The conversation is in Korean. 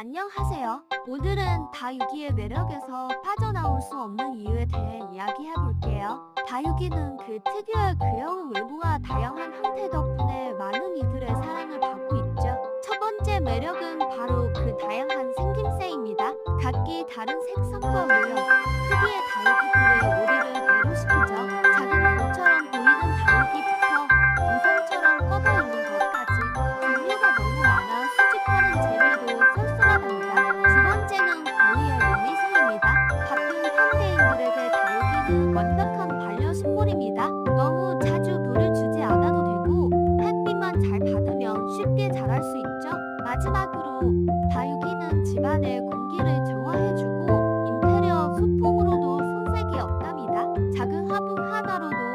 안녕하세요. 오늘은 다육이의 매력에서 빠져나올 수 없는 이유에 대해 이야기해 볼게요. 다육이는 그 특유의 귀여운 외모와 다양한 형태 덕분에 많은 이들의 사랑을 받고 있죠. 첫 번째 매력은 바로 그 다양한 생김새입니다. 각기 다른 색상과 모양, 완벽한 반려 식물입니다. 너무 자주 물을 주지 않아도 되고 햇빛만 잘 받으면 쉽게 자랄 수 있죠. 마지막으로 다육이는 집안의 공기를 좋아해주고 인테리어 소품으로도 손색이 없답니다. 작은 화분 하나로도